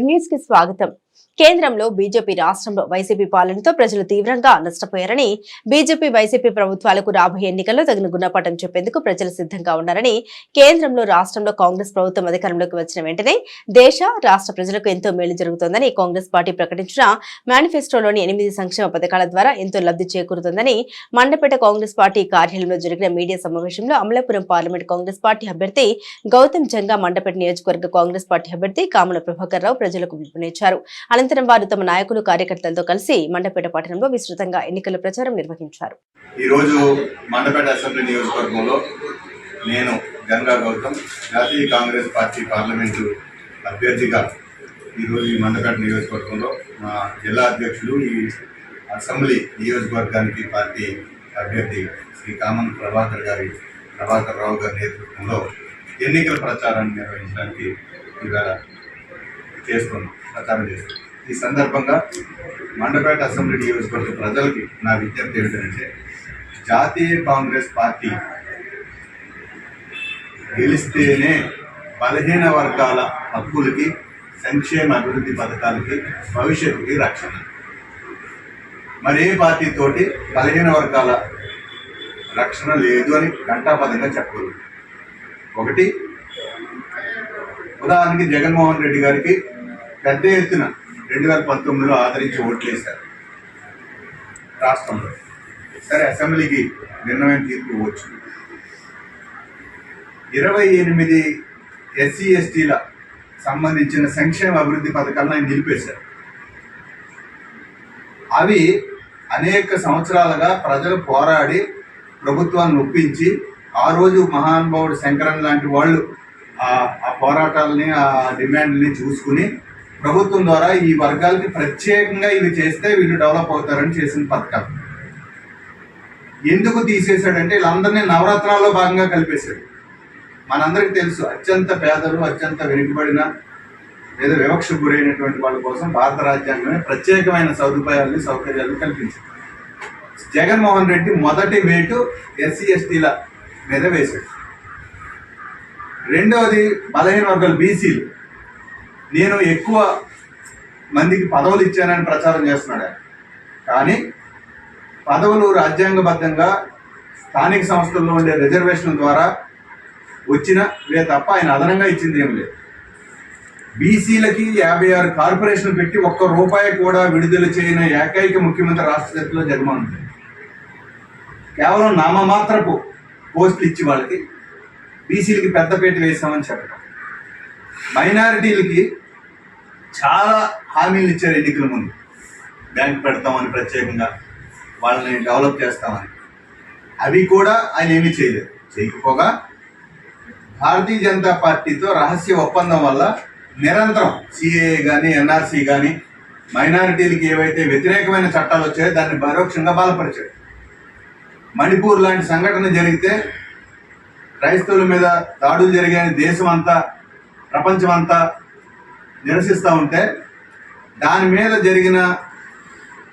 ఎంన్యూస్కి స్వాగతం. కేంద్రంలో బీజేపీ రాష్ట్రంలో వైసీపీ పాలనతో ప్రజలు తీవ్రంగా నష్టపోయారని బీజేపీ వైసీపీ ప్రభుత్వాలకు రాబోయే ఎన్నికల్లో తగిన గుణపాఠం చెప్పేందుకు ప్రజలు సిద్ధంగా ఉన్నారని కేంద్రంలో రాష్ట్రంలో కాంగ్రెస్ ప్రభుత్వం అధికారంలోకి వచ్చిన వెంటనే దేశ రాష్ట్ర ప్రజలకు ఎంతో మేలు జరుగుతోందని కాంగ్రెస్ పార్టీ ప్రకటించిన మేనిఫెస్టోలోని ఎనిమిది సంక్షేమ పథకాల ద్వారా ఎంతో లబ్ధి చేకూరుతుందని మండపేట కాంగ్రెస్ పార్టీ కార్యాలయంలో జరిగిన మీడియా సమావేశంలో అమలాపురం పార్లమెంట్ కాంగ్రెస్ పార్టీ అభ్యర్థి గౌతమ్ జంగా మండపేట నియోజకవర్గ కాంగ్రెస్ పార్టీ అభ్యర్థి కామల ప్రభాకర్ రావు ప్రజలకు పిలుపునిచ్చారు. అనంతరం వారు తమ నాయకులు కార్యకర్తలతో కలిసి మండపేట పట్టణంలో విస్తృతంగా ఎన్నికల ప్రచారం నిర్వహించారు. ఈరోజు మండపేట అసెంబ్లీ నియోజకవర్గంలో నేను గంగా గౌతమ్ జాతీయ కాంగ్రెస్ పార్టీ పార్లమెంటు అభ్యర్థిగా ఈరోజు ఈ మండపేట నియోజకవర్గంలో మా జిల్లా అధ్యక్షులు ఈ అసెంబ్లీ నియోజకవర్గానికి పార్టీ అభ్యర్థి శ్రీ కామన్ ప్రభాకర్ గారి ప్రభాకర్ రావు గారి నేతృత్వంలో ఎన్నికల ప్రచారాన్ని నిర్వహించడానికి ఇవాళ చేస్తున్నాం ప్రచారం చేస్తున్నాం. ఈ సందర్భంగా మండపేట అసెంబ్లీ నియోజకవర్గ ప్రజలకి నా విజ్ఞప్తి ఏమిటంటే జాతీయ కాంగ్రెస్ పార్టీ గెలిస్తేనే బలహీన వర్గాల హక్కులకి సంక్షేమ అభివృద్ధి పథకాలకి భవిష్యత్తుకి రక్షణ. మరి ఏ పార్టీతోటి బలహీన వర్గాల రక్షణ లేదు అని ఘంటాపదంగా చెప్పగలరు ఒకటి ఉదాహరణకి జగన్మోహన్ రెడ్డి గారికి పెద్ద ఎత్తున రెండు వేల పంతొమ్మిదిలో ఆదరించి ఓట్లేశారు. రాష్ట్రంలో. సరే అసెంబ్లీకి నిర్ణయం తీర్పు వచ్చింది ఇరవై ఎనిమిది ఎస్సీ ఎస్టీల సంబంధించిన సంక్షేమ అభివృద్ధి పథకాలను ఆయన నిలిపేశారు. అవి అనేక సంవత్సరాలుగా ప్రజలు పోరాడి ప్రభుత్వాన్ని ఒప్పించి ఆ రోజు మహానుభావుడు శంకరన్ లాంటి వాళ్ళు ఆ ఆ పోరాటాలని ఆ డిమాండ్ని చూసుకుని ప్రభుత్వం ద్వారా ఈ వర్గాలకి ప్రత్యేకంగా ఇవి చేస్తే వీళ్ళు డెవలప్ అవుతారని చేసిన పథకం. ఎందుకు తీసేశాడంటే వీళ్ళందరినీ నవరత్నాల్లో భాగంగా కలిపేశాడు. మనందరికీ తెలుసు అత్యంత పేదలు అత్యంత వెనుకబడిన లేదా వివక్ష గురైనటువంటి వాళ్ళ కోసం భారత రాజ్యాంగమే ప్రత్యేకమైన సదుపాయాలని సౌకర్యాలు కల్పించింది. జగన్మోహన్ రెడ్డి మొదటి వేటు ఎస్సీ ఎస్టీల మీద వేశాడు. రెండవది బలహీన వర్గాలు బీసీలు. నేను ఎక్కువ మందికి పదవులు ఇచ్చానని ప్రచారం చేస్తున్నాడు కానీ పదవులు రాజ్యాంగబద్ధంగా స్థానిక సంస్థల్లో ఉండే రిజర్వేషన్ ద్వారా వచ్చిన వే తప్ప ఆయన అదనంగా ఇచ్చింది ఏం లేదు. బీసీలకి యాభై ఆరు కార్పొరేషన్లు పెట్టి ఒక్క రూపాయి కూడా విడుదల చేయని ఏకైక ముఖ్యమంత్రి రాష్ట్ర చరిత్రలో జగన్మోహన్ రెడ్డి. కేవలం నామమాత్రపు పోస్టులు ఇచ్చి వాళ్ళకి బీసీలకి పెద్దపేట వేసామని చెప్పడం మైనారిటీలకి చాలా హామీలు ఇచ్చారు ఎన్నికల ముందు. బ్యాంక్ పెడతామని ప్రత్యేకంగా వాళ్ళని డెవలప్ చేస్తామని. అవి కూడా ఆయన ఏమీ చేయలేదు. చేయకపోగా భారతీయ జనతా పార్టీతో రహస్య ఒప్పందం వల్ల నిరంతరం సిఏఏ కానీ ఎన్ఆర్సీ కానీ మైనారిటీలకి ఏవైతే వ్యతిరేకమైన చట్టాలు వచ్చాయో దాన్ని పరోక్షంగా బలపరిచాడు మణిపూర్ లాంటి సంఘటన జరిగితే క్రైస్తవుల మీద దాడులు జరిగాయని దేశం అంతా ప్రపంచం అంతా నిరసిస్తూ ఉంటే దాని మీద జరిగిన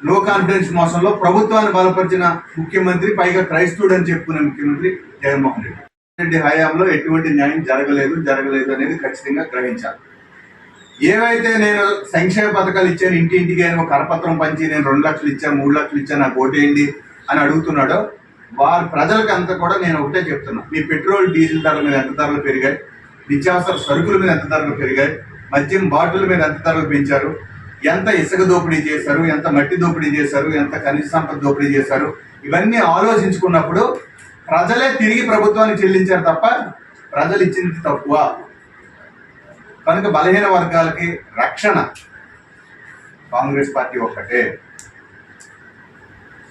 నో కాన్ఫిడెన్స్ మోసంలో ప్రభుత్వాన్ని బలపరిచిన ముఖ్యమంత్రి పైగా క్రైస్తవుడు అని చెప్పుకునే ముఖ్యమంత్రి జగన్మోహన్ రెడ్డి. రెడ్డి హయాంలో ఎటువంటి న్యాయం జరగలేదు జరగలేదు అనేది ఖచ్చితంగా గ్రహించాలి. ఏవైతే నేను సంక్షేమ పథకాలు ఇచ్చాను ఇంటింటికి అని ఒక కరపత్రం పంచి నేను రెండు లక్షలు ఇచ్చాను మూడు లక్షలు ఇచ్చాను నాకు ఓటేయండి అని అడుగుతున్నాడో వారి ప్రజలకు అంతా కూడా నేను ఒకటే చెప్తున్నా. మీ పెట్రోల్ డీజిల్ ధరలు మీద ఎంత ధరలు పెరిగాయి? నిత్యావసర సరుకుల మీద ఎంత ధరలు పెరిగాయి మద్యం బాటిల్ మీద ఎంత ధరలు పెంచారు ఎంత ఇసుక దోపిడీ చేశారు ఎంత మట్టి దోపిడీ చేశారు ఎంత ఖనిజ సంపద దోపిడీ చేశారు ఇవన్నీ ఆలోచించుకున్నప్పుడు ప్రజలే తిరిగి ప్రభుత్వానికి చెల్లించారు తప్ప ప్రజలు ఇచ్చింది తక్కువ. కనుక బలహీన వర్గాలకి రక్షణ కాంగ్రెస్ పార్టీ ఒక్కటే.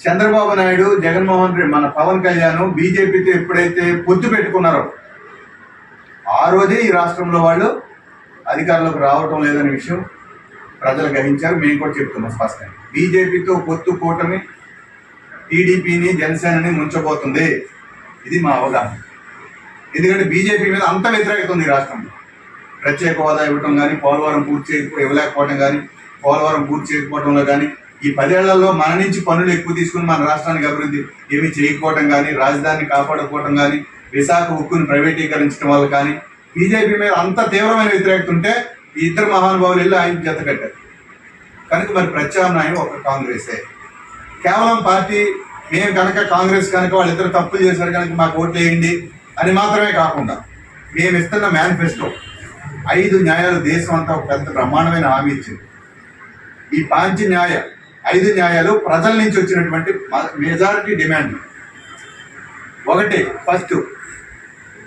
చంద్రబాబు నాయుడు జగన్మోహన్ రెడ్డి మన పవన్ కళ్యాణ్ బీజేపీతో ఎప్పుడైతే పొత్తు పెట్టుకున్నారో ఆ రోజే ఈ రాష్ట్రంలో వాళ్ళు అధికారంలోకి రావటం లేదనే విషయం ప్రజలు గ్రహించారు. మేము కూడా చెప్తున్నాం స్పష్టంగా. బీజేపీతో పొత్తు కూటమి టీడీపీని జనసేనని ముంచబోతుంది. ఇది మా అవగాహన. ఎందుకంటే బీజేపీ మీద అంత వ్యతిరేకత ఉంది ఈ రాష్ట్రంలో. ప్రత్యేక హోదా ఇవ్వటం కానీ పోలవరం పూర్తి చేయకపో ఇవ్వలేకపోవడం కానీ పోలవరం పూర్తి చేయకపోవడంలో కానీ ఈ పదేళ్ళలో మన నుంచి పనులు ఎక్కువ తీసుకుని మన రాష్ట్రానికి అభివృద్ధి ఏమి చేయకపోవడం కానీ రాజధానిని కాపాడకపోవడం కానీ విశాఖ ఉక్కుని ప్రైవేటీకరించడం వల్ల కానీ బీజేపీ మీద అంత తీవ్రమైన వ్యతిరేకత ఉంటే ఈ ఇద్దరు మహానుభావులు వెళ్ళి ఆయన జత కట్టారు. కనుక మరి ప్రత్యామ్నాయం ఒక కాంగ్రెసే. కేవలం పార్టీ మేము కనుక కాంగ్రెస్ కనుక వాళ్ళిద్దరు తప్పులు చేశారు కనుక మాకు ఓట్లు వేయండి అని మాత్రమే కాకుండా మేము ఇస్తున్న మేనిఫెస్టో ఐదు న్యాయాలు దేశం అంతా ఒక పెద్ద బ్రహ్మాండమైన హామీ ఇచ్చింది. ఈ పాంచి న్యాయ ఐదు న్యాయాలు ప్రజల నుంచి వచ్చినటువంటి మెజారిటీ డిమాండ్. ఒకటి ఫస్ట్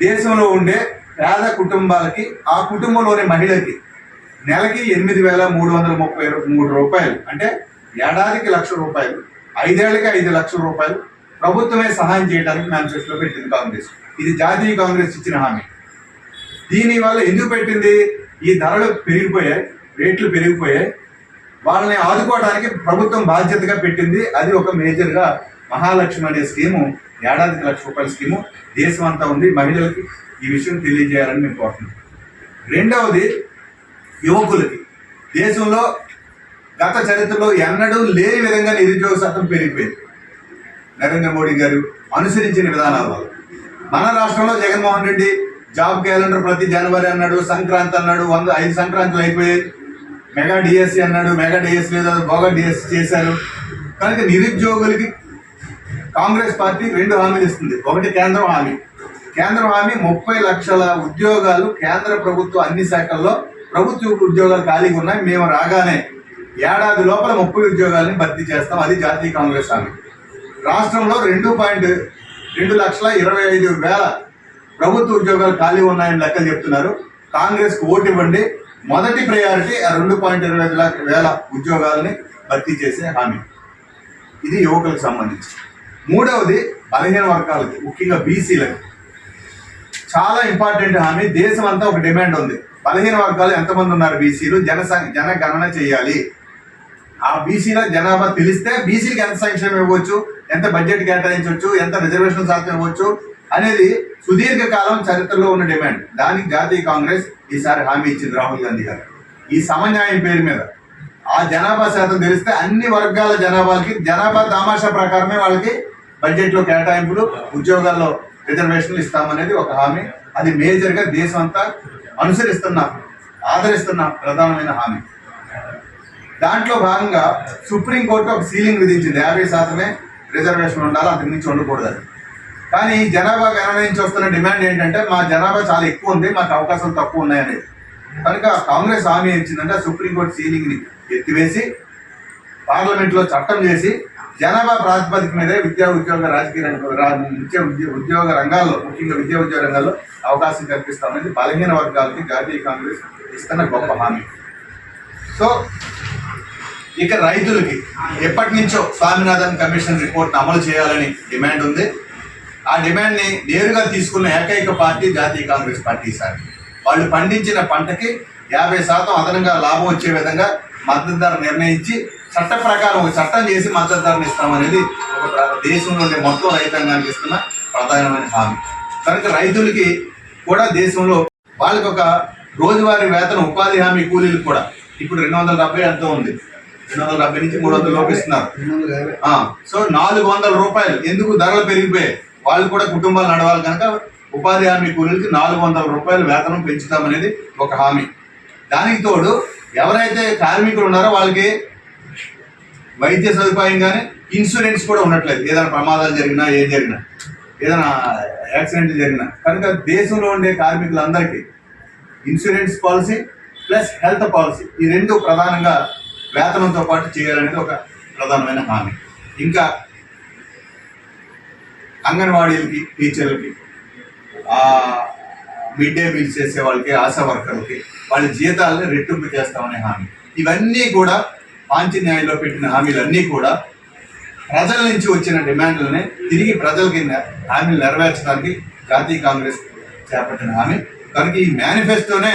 దేశంలో ఉండే పేద కుటుంబాలకి ఆ కుటుంబంలోని మహిళకి నెలకి ఎనిమిది వేల మూడు వందల ముప్పై మూడు రూపాయలు. అంటే ఏడాదికి లక్ష రూపాయలు ఐదేళ్ళకి ఐదు లక్షల రూపాయలు ప్రభుత్వమే సహాయం చేయడానికి మేనిఫెస్టోలో పెట్టింది కాంగ్రెస్. ఇది జాతీయ కాంగ్రెస్ ఇచ్చిన హామీ. దీని వల్ల ఎందుకు పెట్టింది? ఈ ధరలు పెరిగిపోయాయి రేట్లు పెరిగిపోయాయి. వాళ్ళని ఆదుకోవడానికి ప్రభుత్వం బాధ్యతగా పెట్టింది. అది ఒక మేజర్గా మహాలక్ష్మి అనే స్కీము ఏడాదికి లక్ష రూపాయల స్కీము దేశం అంతా ఉంది. మహిళలకి ఈ విషయం తెలియజేయాలని మేము కోరుతున్నాం రెండవది యువకులకి. దేశంలో గత చరిత్రలో ఎన్నడూ లేని విధంగా నిరుద్యోగ శాతం పెరిగిపోయింది. నరేంద్ర మోడీ గారు అనుసరించిన విధానాల వల్ల. మన రాష్ట్రంలో జగన్మోహన్ రెడ్డి జాబ్ క్యాలెండర్ ప్రతి జనవరి అన్నాడు సంక్రాంతి అన్నాడు వంద ఐదు సంక్రాంతులు అయిపోయాయి. మెగా డిఎస్సి అన్నాడు మెగా డిఎస్సి లేదా బోగా డిఎస్సి చేశారు. కనుక నిరుద్యోగులకి కాంగ్రెస్ పార్టీ రెండు హామీలు ఇస్తుంది. ఒకటి కేంద్రం హామీ. కేంద్రం హామీ ముప్పై లక్షల ఉద్యోగాలు కేంద్ర ప్రభుత్వ అన్ని శాఖల్లో ప్రభుత్వ ఉద్యోగాలు ఖాళీగా ఉన్నాయి. మేము రాగానే ఏడాది లోపల ముప్పై ఉద్యోగాలని భర్తీ చేస్తాం. అది జాతీయ కాంగ్రెస్ హామీ. రాష్ట్రంలో రెండు పాయింట్ రెండు లక్షల ఇరవై ఐదు వేల ప్రభుత్వ ఉద్యోగాలు ఖాళీ ఉన్నాయని లెక్కలు చెప్తున్నారు. కాంగ్రెస్కు ఓటు ఇవ్వండి. మొదటి ప్రయారిటీ ఆ రెండు పాయింట్ ఇరవై ఐదు లక్ష- వేల ఉద్యోగాలని భర్తీ చేసే హామీ. ఇది యువకులకు సంబంధించి. మూడవది బలహీన వర్గాలకి ముఖ్యంగా బీసీలకి చాలా ఇంపార్టెంట్ హామీ దేశం అంతా ఒక డిమాండ్ ఉంది. బలహీన వర్గాలు ఎంతమంది ఉన్నారు బీసీలు జన జనగణన చేయాలి. ఆ బీసీల జనాభా తెలిస్తే బీసీకి ఎంత శాంక్షన్ ఇవ్వచ్చు ఎంత బడ్జెట్ కేటాయించవచ్చు ఎంత రిజర్వేషన్ శాతం ఇవ్వచ్చు అనేది సుదీర్ఘకాలం చరిత్రలో ఉన్న డిమాండ్. దానికి జాతీయ కాంగ్రెస్ ఈసారి హామీ ఇచ్చింది రాహుల్ గాంధీ గారు. ఈ సమన్యాయం పేరు మీద ఆ జనాభా శాతం తెలిస్తే అన్ని వర్గాల జనాభాకి జనాభా తమాషా ప్రకారమే వాళ్ళకి బడ్జెట్లో కేటాయింపులు ఉద్యోగాల్లో రిజర్వేషన్లు ఇస్తామనేది ఒక హామీ. అది మేజర్గా దేశం అంతా అనుసరిస్తున్న ఆదరిస్తున్న ప్రధానమైన హామీ. దాంట్లో భాగంగా సుప్రీంకోర్టు ఒక సీలింగ్ విధించింది. యాభై శాతమే రిజర్వేషన్ ఉండాలి అంతకు మించి ఉండకూడదు కానీ ఈ జనాభా గణన నుంచి వస్తున్న డిమాండ్ ఏంటంటే మా జనాభా చాలా ఎక్కువ ఉంది మాకు అవకాశాలు తక్కువ ఉన్నాయనేది. కనుక కాంగ్రెస్ హామీ ఇచ్చిందంటే సుప్రీంకోర్టు సీలింగ్ని ఎత్తివేసి పార్లమెంట్లో చట్టం చేసి జనాభా ప్రాతిపదిక మీదే విద్యా ఉద్యోగ రాజకీయ రంగ ఉద్యోగ రంగాల్లో ముఖ్యంగా విద్యా ఉద్యోగ రంగాల్లో అవకాశం కల్పిస్తామనేది బలహీన వర్గాలకి జాతీయ కాంగ్రెస్ ఇస్తున్న గొప్ప హామీ. సో ఇక రైతులకి ఎప్పటి నుంచో స్వామినాథన్ కమిషన్ రిపోర్ట్ అమలు చేయాలని డిమాండ్ ఉంది. ఆ డిమాండ్ని నేరుగా తీసుకున్న ఏకైక పార్టీ జాతీయ కాంగ్రెస్ పార్టీ సార్ వాళ్ళు పండించిన పంటకి యాభై శాతం అదనంగా లాభం వచ్చే విధంగా మద్దతు ధర నిర్ణయించి చట్ట ప్రకారం ఒక చట్టం చేసి మద్దతు ధరను ఇస్తామనేది ఒక దేశంలో ఉండే మొత్తం రైతాంగానికి ఇస్తున్న ప్రధానమైన హామీ. కనుక రైతులకి కూడా దేశంలో వాళ్ళకి ఒక రోజువారీ వేతనం ఉపాధి హామీ కూలీలకు కూడా ఇప్పుడు రెండు వందల డెబ్బై ఎంతో ఉంది. రెండు వందల డెబ్బై నుంచి మూడు వందల లోపు ఇస్తున్నారు. సో నాలుగు వందల రూపాయలు ఎందుకు ధరలు పెరిగిపోయాయి? వాళ్ళు కూడా కుటుంబాలు నడవాలి కనుక ఉపాధి హామీ కూలీలకి నాలుగు వందల రూపాయలు వేతనం పెంచుతామనేది ఒక హామీ. దానికి తోడు ఎవరైతే కార్మికులు ఉన్నారో వాళ్ళకి వైద్య సదుపాయం కానీ ఇన్సూరెన్స్ కూడా ఉండట్లేదు ఏదైనా ప్రమాదాలు జరిగినా ఏం జరిగినా. ఏదైనా యాక్సిడెంట్ జరిగినా. కనుక దేశంలో ఉండే కార్మికులందరికీ insurance policy plus health policy ఈ రెండు ప్రధానంగా వేతనంతో పాటు చేయాలనేది ఒక ప్రధానమైన హామీ. ఇంకా అంగన్వాడీలకి టీచర్లకి మిడ్ డే మీల్స్ చేసే వాళ్ళకి ఆశా వర్కర్లకి వాళ్ళ జీతాలని రెట్టింపు చేస్తామనే హామీ. ఇవన్నీ కూడా పాంచి న్యాయంలో పెట్టిన హామీలన్నీ కూడా ప్రజల నుంచి వచ్చిన డిమాండ్లనే తిరిగి ప్రజలకి కింద హామీలు నెరవేర్చడానికి జాతీయ కాంగ్రెస్ చేపట్టిన హామీ. కనుక ఈ మేనిఫెస్టోనే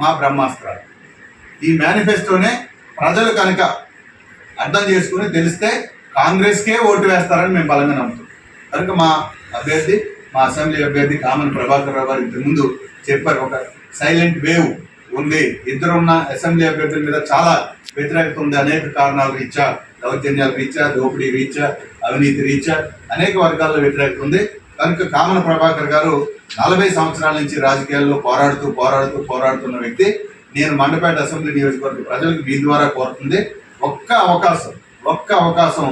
మా బ్రహ్మాస్త్రాలు. ఈ మేనిఫెస్టోనే ప్రజలు కనుక అర్థం చేసుకుని తెలిస్తే కాంగ్రెస్కే ఓటు వేస్తారని మేము బలంగా నమ్ముతాం కనుక మా అభ్యర్థి మా అసెంబ్లీ అభ్యర్థి కామన్ ప్రభాకర్ రావు గారు ఇంతకుముందు చెప్పారు ఒక సైలెంట్ వేవ్ ఉంది. ఇద్దరున్న అసెంబ్లీ అభ్యర్థుల మీద చాలా వ్యతిరేకత ఉంది. అనేక కారణాల రీత్యా దౌర్జన్యాల రీత్యా దోపిడీ రీత్యా అవినీతి రీత్యా అనేక వర్గాల్లో వ్యతిరేకత ఉంది. కనుక కామన ప్రభాకర్ గారు నలభై సంవత్సరాల నుంచి రాజకీయాల్లో పోరాడుతూ పోరాడుతూ పోరాడుతున్న వ్యక్తి. నేను మండపేట అసెంబ్లీ నియోజకవర్గ ప్రజలకు మీ ద్వారా కోరుతుంది. ఒక్క అవకాశం ఒక్క అవకాశం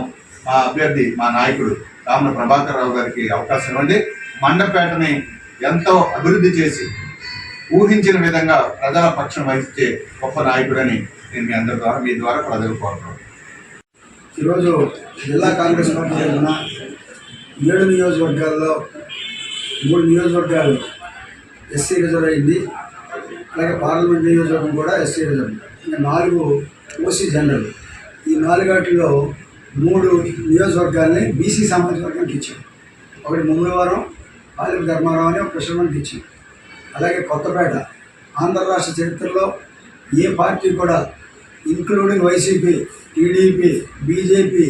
మా అభ్యర్థి మా నాయకుడు కామన ప్రభాకర్ రావు గారికి అవకాశం ఇవ్వండి. మండపేటని ఎంతో అభివృద్ధి చేసి ఊహించిన విధంగా ప్రజల పక్షం వహించే గొప్ప నాయకుడని నేను మీ అందరి ద్వారా మీ ద్వారా ప్రజలు కోరుతున్నాను ఈరోజు జిల్లా కాంగ్రెస్ పార్టీ ఉన్న ఏడు నియోజకవర్గాల్లో మూడు నియోజకవర్గాలు ఎస్సీ రిజర్వ్ అయింది. అలాగే పార్లమెంట్ నియోజకవర్గం కూడా ఎస్సీ రిజర్వ్. ఇంకా నాలుగు ఓసీ జనరల్. ఈ నాలుగాటిలో మూడు నియోజకవర్గాల్ని బీసీ సామాజిక వర్గానికి ఇచ్చాం. ఒకటి ముమ్మడివారం పాలెం ధర్మారావు అని ఒక కృష్ణమణికి ఇచ్చాం. అలాగే కొత్తపేట ఆంధ్ర రాష్ట్ర చరిత్రలో ఏ పార్టీ కూడా including YCP TDP BJP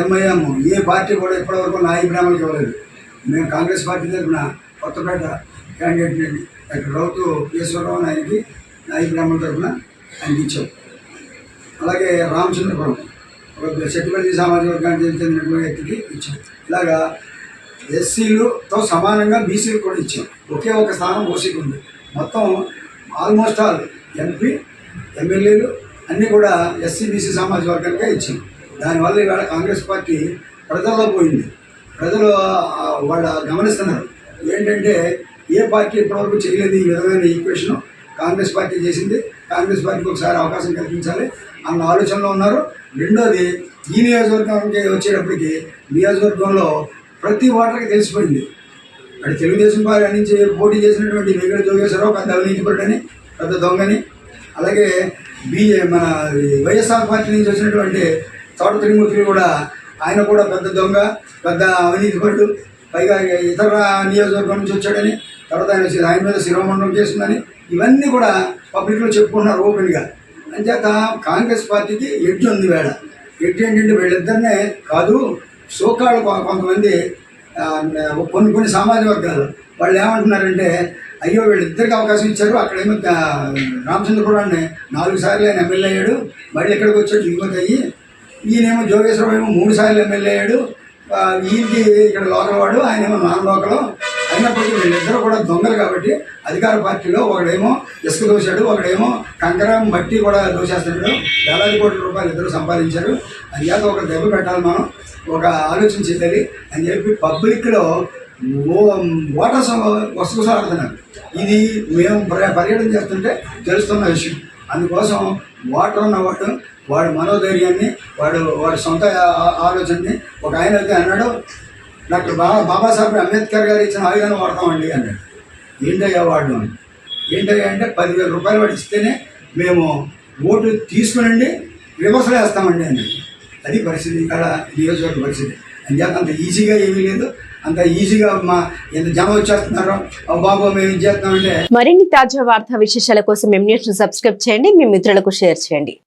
MIM ఏ పార్టీ కూడా ఇప్పటివరకు నాయ ఇవ్వలేదు. మేము కాంగ్రెస్ పార్టీ తరఫున కొత్తపేట క్యాండిడేట్ని డాక్టర్ రౌతు ఈశ్వరరావు ఆయనకి నాయ బ్రాహ్మణుల తరఫున ఆయనకి ఇచ్చాం. అలాగే రామచంద్రపురం ఒక చెట్టుపల్లి సామాజిక వర్గానికి చెందినటువంటి వ్యక్తికి ఇచ్చాం. ఇలాగా ఎస్సీలుతో సమానంగా బీసీలు కూడా ఇచ్చాం. ఒకే ఒక స్థానం ఓసీకి ఉంది. మొత్తం ఆల్మోస్ట్ ఆల్ ఎంపీ ఎమ్మెల్యేలు అన్నీ కూడా ఎస్సీ బీసీ సామాజిక వర్గానికే ఇచ్చాం. దానివల్ల ఇవాళ కాంగ్రెస్ పార్టీ ప్రజల్లో పోయింది. ప్రజలు ఆ, వాళ్ళ గమనిస్తున్నారు. ఏంటంటే ఏ పార్టీ ఇప్పటివరకు చేయలేదు ఈ విధమైన ఈక్వేషన్ కాంగ్రెస్ పార్టీ చేసింది. కాంగ్రెస్ పార్టీకి ఒకసారి అవకాశం కల్పించాలి అన్న ఆలోచనలో ఉన్నారు. రెండోది ఈ నియోజకవర్గానికి వచ్చేటప్పటికి నియోజకవర్గంలో ప్రతి ఓటర్కి తెలిసిపోయింది. అక్కడ తెలుగుదేశం పార్టీ నుంచి పోటీ చేసినటువంటి వెంకట జోగేశ్వరరావు పెద్ద అవినీతిపరుడని పెద్ద దొంగని అలాగే బీజే మన వైఎస్ఆర్ పార్టీ నుంచి వచ్చినటువంటి తోట త్రిమూర్తులు కూడా ఆయన కూడా పెద్ద దొంగ పెద్ద అవినీతిపరుడు పైగా ఇతర నియోజకవర్గం నుంచి వచ్చాడని తర్వాత ఆయన ఆయన మీద శిరోమండలం చేస్తుందని ఇవన్నీ కూడా పబ్లిక్లో చెప్పుకున్నారు ఓపెన్గా. అంచేత కాంగ్రెస్ పార్టీకి ఎడ్జ్ ఉంది వేళ. ఎడ్జ్ ఏంటంటే వీళ్ళిద్దరినే కాదు సోకాళ్ళు కొ- కొంతమంది కొన్ని కొన్ని సామాజిక వర్గాలు వాళ్ళు ఏమంటున్నారంటే అయ్యో వీళ్ళిద్దరికి అవకాశం ఇచ్చారు అక్కడేమో రామచంద్రపురాన్ని నాలుగు సార్లు ఆయన ఎమ్మెల్యే అయ్యాడు మళ్ళీ ఇక్కడికి వచ్చాడు దిగుమతి అయ్యి ఈయనేమో జోగేశ్వరరావు ఏమో మూడు సార్లు ఎమ్మెల్యే అయ్యాడు ఈయనకి ఇక్కడ లోకల్ వాడు ఆయనేమో నాన్ లోకల్ అయినప్పటికీ వీళ్ళిద్దరూ కూడా దొంగలు కాబట్టి అధికార పార్టీలో ఒకడేమో ఇసుక దోశాడు ఒకడేమో కంకర మట్టి కూడా దోసేస్తున్నాడు. వేలాది కోట్ల రూపాయలు ఇద్దరు సంపాదించారు. అయ్యాక ఒక దెబ్బ పెట్టాలి మనం ఒక ఆలోచన చేయాలి అని చెప్పి పబ్లిక్లో ఓటర్స్ వస్తుసాడుతున్నారు ఇది మేము పర్యటన చేస్తుంటే తెలుస్తున్న విషయం. అందుకోసం ఓటర్ ఉన్నవాడు వాడు మనోధైర్యాన్ని వాడు వాడి సొంత ఆలోచనని ఒక ఆయన అయితే అన్నాడు డాక్టర్ బాబా బాబాసాహెబ్ అంబేద్కర్ గారు ఇచ్చిన ఆయుధాన్ని వాడతామండి అన్నాడు. ఏంటయ్యా వాడు అని. ఏంటయ్యా అంటే పదివేల రూపాయలు వాడు ఇస్తేనే మేము ఓటు తీసుకునండి రివర్సల్ వేస్తామండి అన్నాడు. అది పరిస్థితి ఇక్కడ నియోజకవర్గ పరిస్థితి. అంచేత అంత ఈజీగా ఏమీ లేదు. అంత ఈజీగా మా ఎంత జమ వచ్చేస్తున్నారో బాబు మేము ఇది చేస్తామంటే మరిన్ని తాజా వార్తా విశేషాల కోసం మేము న్యూస్ సబ్స్క్రైబ్ చేయండి మీ మిత్రులకు షేర్ చేయండి.